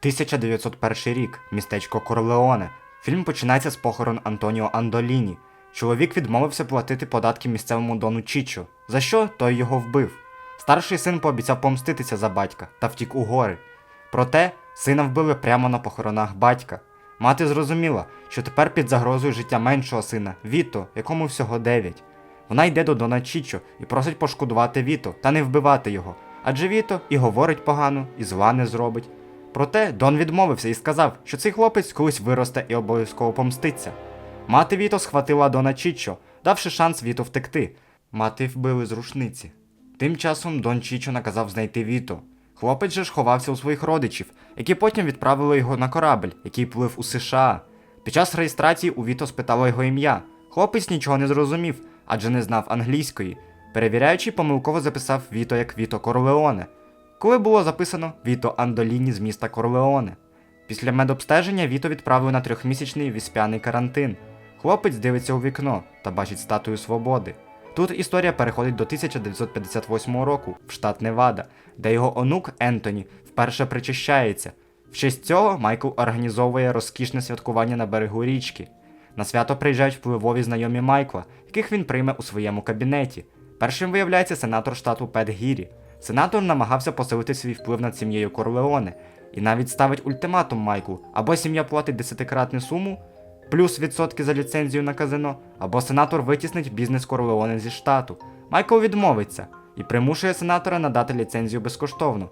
1901 рік, містечко Корлеоне. Фільм починається з похорон Антоніо Андоліні. Чоловік відмовився платити податки місцевому дону Чічо, за що той його вбив. Старший син пообіцяв помститися за батька та втік у гори. Проте сина вбили прямо на похоронах батька. Мати зрозуміла, що тепер під загрозою життя меншого сина Віто, якому всього 9. Вона йде до Дона Чічо і просить пошкодувати Віто та не вбивати його, адже Віто і говорить погано, і зла не зробить. Проте Дон відмовився і сказав, що цей хлопець колись виросте і обов'язково помститься. Мати Віто схватила Дона Чічо, давши шанс Віто втекти. Мати вбили з рушниці. Тим часом Дон Чічо наказав знайти Віто. Хлопець же ж ховався у своїх родичів, які потім відправили його на корабль, який плив у США. Під час реєстрації у Віто спитало його ім'я. Хлопець нічого не зрозумів, адже не знав англійської. Перевіряючий помилково записав Віто як Віто Корлеоне. Коли було записано Віто Андоліні з міста Корлеоне. Після медобстеження Віто відправили на трьохмісячний віспяний карантин. Хлопець дивиться у вікно та бачить статую свободи. Тут історія переходить до 1958 року в штат Невада, де його онук Ентоні вперше причащається. В честь цього Майкл організовує розкішне святкування на берегу річки. На свято приїжджають впливові знайомі Майкла, яких він прийме у своєму кабінеті. Першим виявляється сенатор штату Пет Гірі. Сенатор намагався посилити свій вплив над сім'єю Корлеоне і навіть ставить ультиматум Майклу: або сім'я платить десятикратну суму, плюс відсотки за ліцензію на казино, або сенатор витіснить бізнес Корлеоне зі штату. Майкл відмовиться і примушує сенатора надати ліцензію безкоштовно.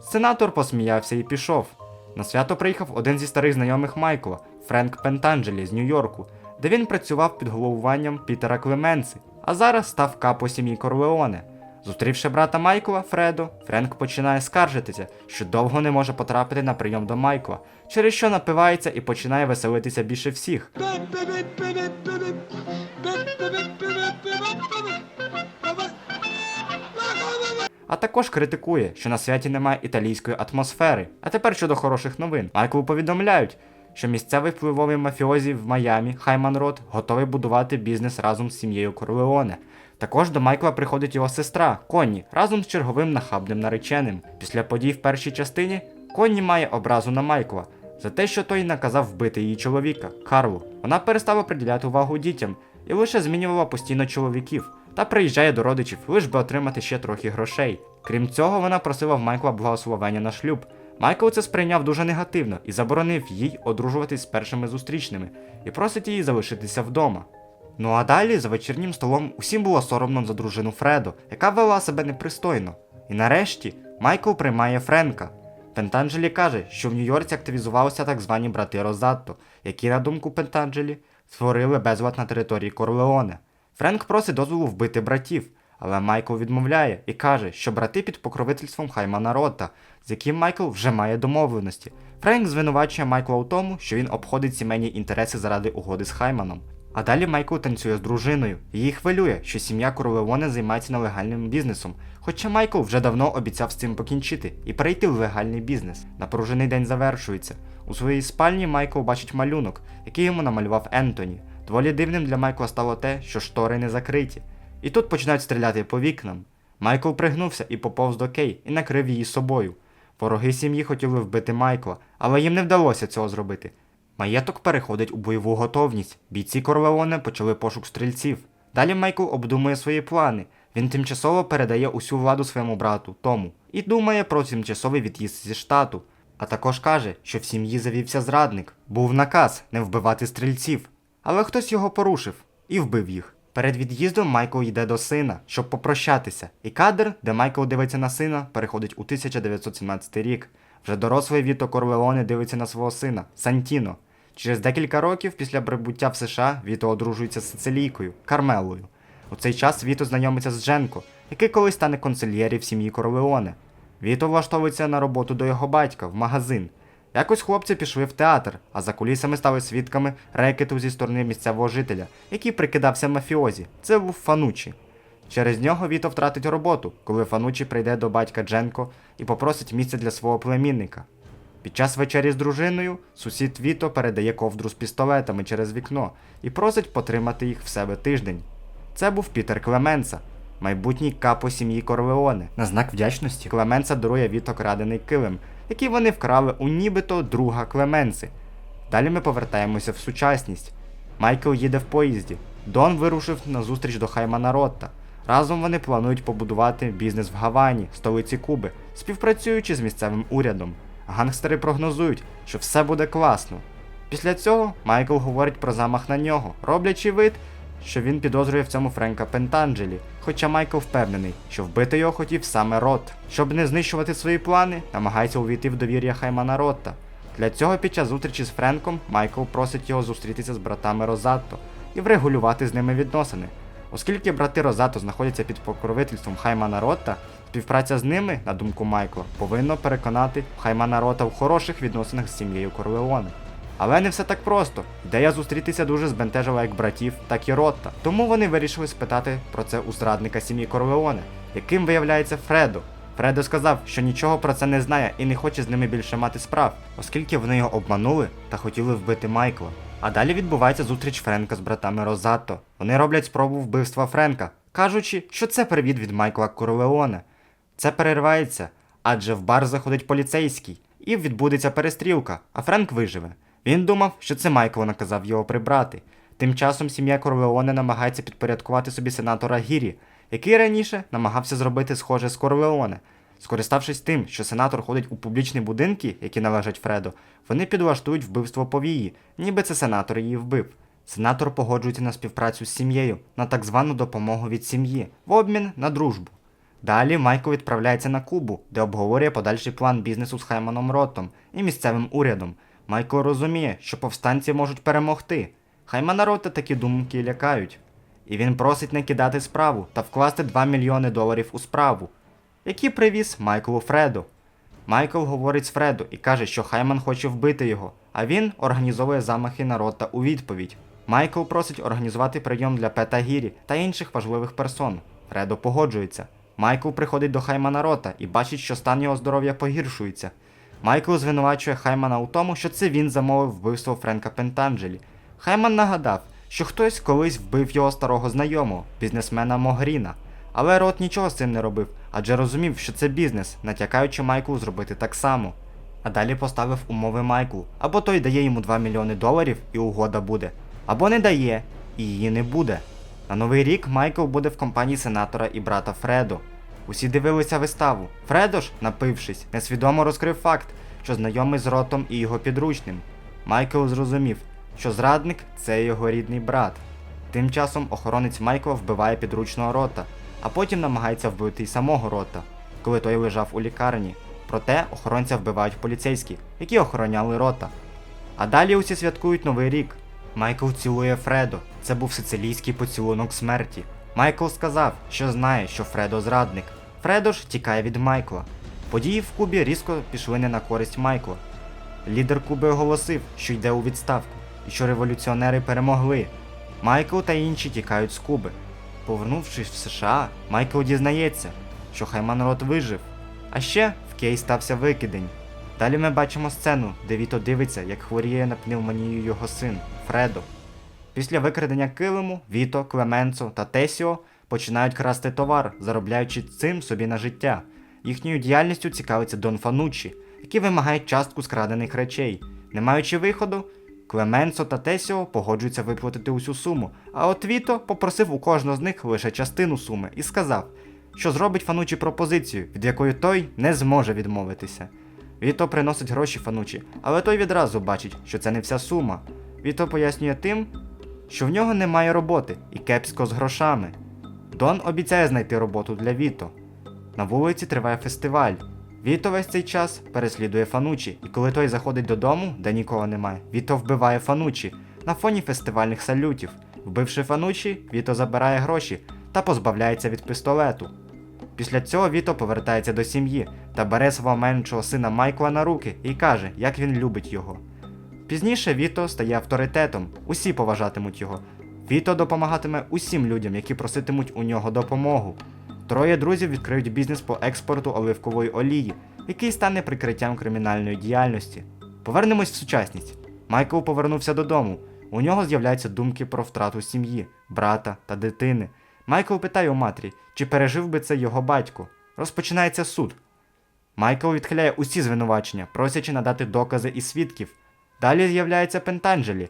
Сенатор посміявся і пішов. На свято приїхав один зі старих знайомих Майкла, Френк Пентанджелі з Нью-Йорку, де він працював під головуванням Пітера Клеменси, а зараз став капо сім'ї Корлеоне. Зустрівши брата Майкла, Фредо, Френк починає скаржитися, що довго не може потрапити на прийом до Майкла, через що напивається і починає веселитися більше всіх. А також критикує, що на святі немає італійської атмосфери. А тепер щодо хороших новин. Майклу повідомляють, що місцевий впливовий мафіозі в Майамі Хайман Рот готовий будувати бізнес разом з сім'єю Корлеоне. Також до Майкла приходить його сестра Конні разом з черговим нахабним нареченим. Після подій в першій частині Конні має образу на Майкла за те, що той наказав вбити її чоловіка Карлу. Вона перестала приділяти увагу дітям і лише змінювала постійно чоловіків та приїжджає до родичів, лиш би отримати ще трохи грошей. Крім цього, вона просила в Майкла благословення на шлюб. Майкл це сприйняв дуже негативно і заборонив їй одружуватись з першими зустрічними і просить її залишитися вдома. Ну а далі за вечірнім столом усім було соромно за дружину Фредо, яка вела себе непристойно. І нарешті Майкл приймає Френка. Пентанджелі каже, що в Нью-Йорці активізувалися так звані брати Розатто, які, на думку Пентанджелі, створили безлад на території Корлеоне. Френк просить дозволу вбити братів, але Майкл відмовляє і каже, що брати під покровительством Хаймана Рота, з яким Майкл вже має домовленості. Френк звинувачує Майкла у тому, що він обходить сімейні інтереси заради угоди з Хайманом. А далі Майкл танцює з дружиною. Її хвилює, що сім'я Корлеоне займається нелегальним бізнесом. Хоча Майкл вже давно обіцяв з цим покінчити і перейти в легальний бізнес. Напружений день завершується. У своїй спальні Майкл бачить малюнок, який йому намалював Ентоні. Доволі дивним для Майкла стало те, що штори не закриті. І тут починають стріляти по вікнам. Майкл пригнувся і поповз до Кей і накрив її собою. Вороги сім'ї хотіли вбити Майкла, але їм не вдалося цього зробити. Маєток переходить у бойову готовність. Бійці Корлеоне почали пошук стрільців. Далі Майкл обдумує свої плани. Він тимчасово передає усю владу своєму брату Тому і думає про тимчасовий від'їзд зі штату. А також каже, що в сім'ї завівся зрадник. Був наказ не вбивати стрільців. Але хтось його порушив і вбив їх. Перед від'їздом Майкл йде до сина, щоб попрощатися. І кадр, де Майкл дивиться на сина, переходить у 1917 рік. Вже дорослий Віто Корлеоне дивиться на свого сина Сантіно. Через декілька років після прибуття в США Віто одружується з сицилійкою Кармелою. У цей час Віто знайомиться з Дженко, який колись стане консильєрів сім'ї Корлеоне. Віто влаштовується на роботу до його батька в магазин. Якось хлопці пішли в театр, а за кулісами стали свідками рекету зі сторони місцевого жителя, який прикидався мафіозі. Це був Фанучі. Через нього Віто втратить роботу, коли Фанучі прийде до батька Дженко і попросить місце для свого племінника. Під час вечері з дружиною сусід Віто передає ковдру з пістолетами через вікно і просить потримати їх в себе тиждень. Це був Пітер Клеменса, майбутній капо сім'ї Корлеоне. На знак вдячності Клеменса дарує Віто крадений килим, які вони вкрали у нібито друга Клеменси. Далі ми повертаємося в сучасність. Майкл їде в поїзді. Дон вирушив на зустріч до Хаймана Ротта. Разом вони планують побудувати бізнес в Гавані, столиці Куби, співпрацюючи з місцевим урядом. Гангстери прогнозують, що все буде класно. Після цього Майкл говорить про замах на нього, роблячи вид, що він підозрює в цьому Френка Пентанджелі, хоча Майкл впевнений, що вбити його хотів саме Рот. Щоб не знищувати свої плани, намагається увійти в довір'я Хаймана Ротта. Для цього під час зустрічі з Френком Майкл просить його зустрітися з братами Розатто і врегулювати з ними відносини. Оскільки брати Розато знаходяться під покровительством Хаймана Ротта, співпраця з ними, на думку Майкла, повинно переконати Хаймана Рота в хороших відносинах з сім'єю Корлеоне. Але не все так просто. Ідея зустрітися дуже збентежила як братів, так і Ротта. Тому вони вирішили спитати про це у зрадника сім'ї Корлеоне, яким виявляється Фредо. Фредо сказав, що нічого про це не знає і не хоче з ними більше мати справ, оскільки вони його обманули та хотіли вбити Майкла. А далі відбувається зустріч Френка з братами Розато. Вони роблять спробу вбивства Френка, кажучи, що це привід від Майкла Корлеоне. Це переривається, адже в бар заходить поліцейський, і відбудеться перестрілка, а Френк виживе. Він думав, що це Майкл наказав його прибрати. Тим часом сім'я Корлеоне намагається підпорядкувати собі сенатора Гірі, який раніше намагався зробити схоже з Корлеоне. Скориставшись тим, що сенатор ходить у публічні будинки, які належать Фреду, вони підлаштують вбивство повії, ніби це сенатор її вбив. Сенатор погоджується на співпрацю з сім'єю, на так звану допомогу від сім'ї, в обмін на дружбу. Далі Майкл відправляється на Кубу, де обговорює подальший план бізнесу з Хайманом Ротом і місцевим урядом. Майкл розуміє, що повстанці можуть перемогти. Хаймана Рота такі думки лякають. І він просить не кидати справу та вкласти 2 мільйони доларів у справу, які привіз Майклу Фреду. Майкл говорить з Фреду і каже, що Хайман хоче вбити його, а він організовує замахи на Рота у відповідь. Майкл просить організувати прийом для Пета Гірі та інших важливих персон. Фредо погоджується. Майкл приходить до Хаймана Рота і бачить, що стан його здоров'я погіршується. Майкл звинувачує Хаймана у тому, що це він замовив вбивство Френка Пентанджелі. Хайман нагадав, що хтось колись вбив його старого знайомого, бізнесмена Могріна. Але Рот нічого з цим не робив, адже розумів, що це бізнес, натякаючи Майклу зробити так само. А далі поставив умови Майклу, або той дає йому 2 мільйони доларів і угода буде, або не дає, і її не буде. На новий рік Майкл буде в компанії сенатора і брата Фредо. Усі дивилися виставу. Фредо ж, напившись, несвідомо розкрив факт, що знайомий з ротом і його підручним. Майкл зрозумів, що зрадник це його рідний брат. Тим часом охоронець Майкла вбиває підручного рота, а потім намагається вбити й самого рота, коли той лежав у лікарні. Проте охоронця вбивають поліцейські, які охороняли рота. А далі усі святкують новий рік. Майкл цілує Фредо. Це був сицилійський поцілунок смерті. Майкл сказав, що знає, що Фредо зрадник. Фредо ж тікає від Майкла. Події в Кубі різко пішли не на користь Майкла. Лідер Куби оголосив, що йде у відставку, і що революціонери перемогли. Майкл та інші тікають з Куби. Повернувшись в США, Майкл дізнається, що Хайман Рот вижив. А ще в Кей стався викидень. Далі ми бачимо сцену, де Віто дивиться, як хворіє на пневмонію його син Фредо. Після викрадення килиму Віто, Клеменцо та Тесіо починають красти товар, заробляючи цим собі на життя. Їхньою діяльністю цікавиться Дон Фануччі, який вимагає частку скрадених речей. Не маючи виходу, Клеменцо та Тесіо погоджуються виплатити усю суму, а от Віто попросив у кожного з них лише частину суми і сказав, що зробить Фанучі пропозицію, від якої той не зможе відмовитися. Віто приносить гроші Фанучі, але той відразу бачить, що це не вся сума. Віто пояснює тим, що в нього немає роботи і кепсько з грошами. Дон обіцяє знайти роботу для Віто. На вулиці триває фестиваль. Віто весь цей час переслідує Фанучі, і коли той заходить додому, де нікого немає, Віто вбиває Фанучі на фоні фестивальних салютів. Вбивши Фанучі, Віто забирає гроші та позбавляється від пістолету. Після цього Віто повертається до сім'ї та бере свого меншого сина Майкла на руки і каже, як він любить його. Пізніше Віто стає авторитетом, усі поважатимуть його. Віто допомагатиме усім людям, які проситимуть у нього допомогу. Троє друзів відкриють бізнес по експорту оливкової олії, який стане прикриттям кримінальної діяльності. Повернемось в сучасність. Майкл повернувся додому. У нього з'являються думки про втрату сім'ї, брата та дитини. Майкл питає у матері, чи пережив би це його батько. Розпочинається суд. Майкл відхиляє усі звинувачення, просячи надати докази і свідків. Далі з'являється Пентанджелі,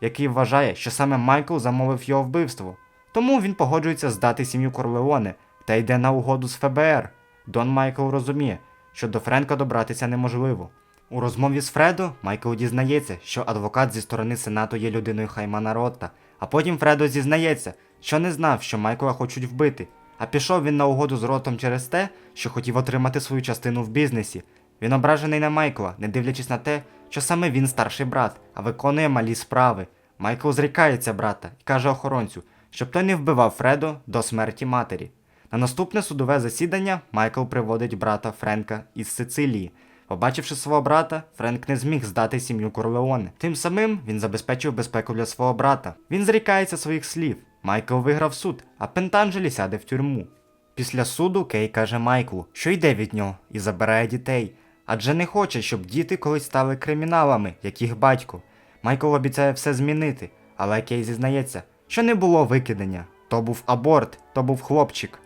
який вважає, що саме Майкл замовив його вбивство. Тому він погоджується здати сім'ю Корлеоне та йде на угоду з ФБР. Дон Майкл розуміє, що до Френка добратися неможливо. У розмові з Фредо Майкл дізнається, що адвокат зі сторони Сенату є людиною Хаймана Ротта, а потім Фредо зізнається, що не знав, що Майкла хочуть вбити. А пішов він на угоду з Ротом через те, що хотів отримати свою частину в бізнесі. Він ображений на Майкла, не дивлячись на те, що саме він старший брат, а виконує малі справи. Майкл зрікається брата і каже охоронцю, щоб той не вбивав Фредо до смерті матері. На наступне судове засідання Майкл приводить брата Френка із Сицилії. Побачивши свого брата, Френк не зміг здати сім'ю Корлеоне. Тим самим він забезпечив безпеку для свого брата. Він зрікається своїх слів. Майкл виграв суд, а Пентанджелі сяде в тюрму. Після суду Кей каже Майклу, що йде від нього і забирає дітей, адже не хоче, щоб діти колись стали криміналами, як їх батько. Майкл обіцяє все змінити, але Кей зізнається, що не було викидання. То був аборт, то був хлопчик.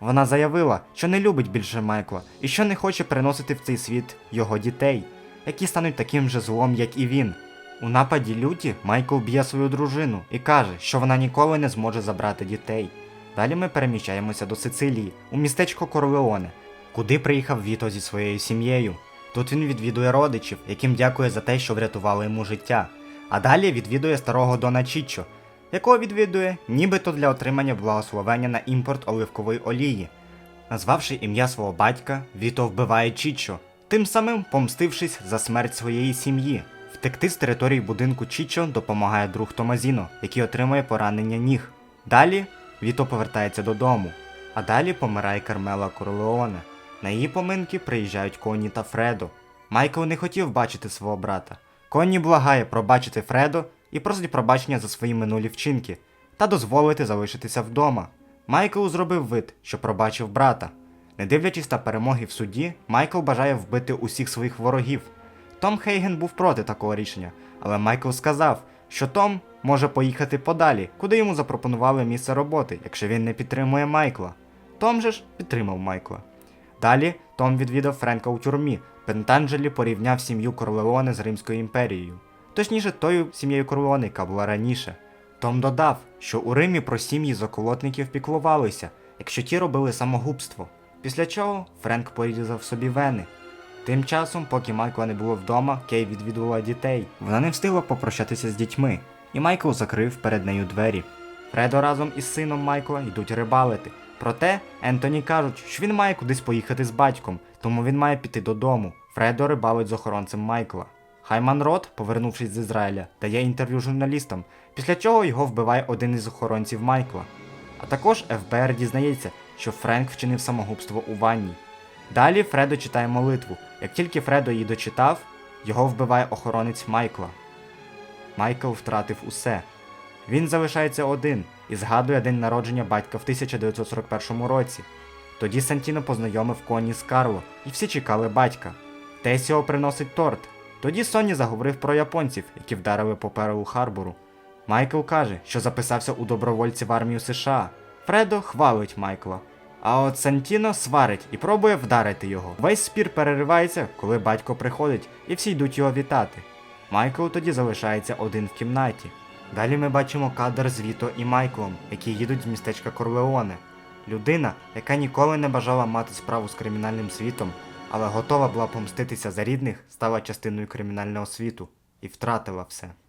Вона заявила, що не любить більше Майкла і що не хоче приносити в цей світ його дітей, які стануть таким же злом, як і він. У нападі люті Майкл б'є свою дружину і каже, що вона ніколи не зможе забрати дітей. Далі ми переміщаємося до Сицилії, у містечко Корлеоне, куди приїхав Віто зі своєю сім'єю. Тут він відвідує родичів, яким дякує за те, що врятували йому життя. А далі відвідує старого Дона Чіччо, якого відвідує нібито для отримання благословення на імпорт оливкової олії. Назвавши ім'я свого батька, Віто вбиває Чіччо, тим самим помстившись за смерть своєї сім'ї. Втекти з території будинку Чіччо допомагає друг Томазіно, який отримує поранення ніг. Далі Віто повертається додому, а далі помирає Кармела Корлеоне. На її поминки приїжджають Коні та Фредо. Майкл не хотів бачити свого брата. Конні благає пробачити Фредо і просить пробачення за свої минулі вчинки та дозволити залишитися вдома. Майкл зробив вид, що пробачив брата. Не дивлячись на перемоги в суді, Майкл бажає вбити усіх своїх ворогів. Том Хейген був проти такого рішення, але Майкл сказав, що Том може поїхати подалі, куди йому запропонували місце роботи, якщо він не підтримує Майкла. Том же ж підтримав Майкла. Далі Том відвідав Френка у тюрмі. Пентанджелі порівняв сім'ю Корлеоне з Римською імперією. Точніше, тою сім'єю Корлеоне, яка була раніше. Том додав, що у Римі про сім'ї заколотників піклувалися, якщо ті робили самогубство. Після чого Френк порізав собі вени. Тим часом, поки Майкла не було вдома, Кей відвідувала дітей. Вона не встигла попрощатися з дітьми, і Майкл закрив перед нею двері. Фредо разом із сином Майкла йдуть рибалити. Проте Ентоні кажуть, що він має кудись поїхати з батьком, тому він має піти додому. Фредо рибалить з охоронцем Майкла. Хайман Рот, повернувшись з Ізраїля, дає інтерв'ю журналістам, після чого його вбиває один із охоронців Майкла. А також ФБР дізнається, що Френк вчинив самогубство у ванні. Далі Фредо читає молитву. Як тільки Фредо її дочитав, його вбиває охоронець Майкла. Майкл втратив усе. Він залишається один і згадує день народження батька в 1941 році. Тоді Сантіно познайомив Коні з Карло, і всі чекали батька. Тесіо приносить торт. Тоді Соні заговорив про японців, які вдарили по Перл Харбору. Майкл каже, що записався у добровольці в армію США. Фредо хвалить Майкла. А от Сантіно сварить і пробує вдарити його. Весь спір переривається, коли батько приходить, і всі йдуть його вітати. Майкл тоді залишається один в кімнаті. Далі ми бачимо кадр з Віто і Майклом, які їдуть з містечка Корлеоне. Людина, яка ніколи не бажала мати справу з кримінальним світом, але готова була помститися за рідних, стала частиною кримінального світу і втратила все.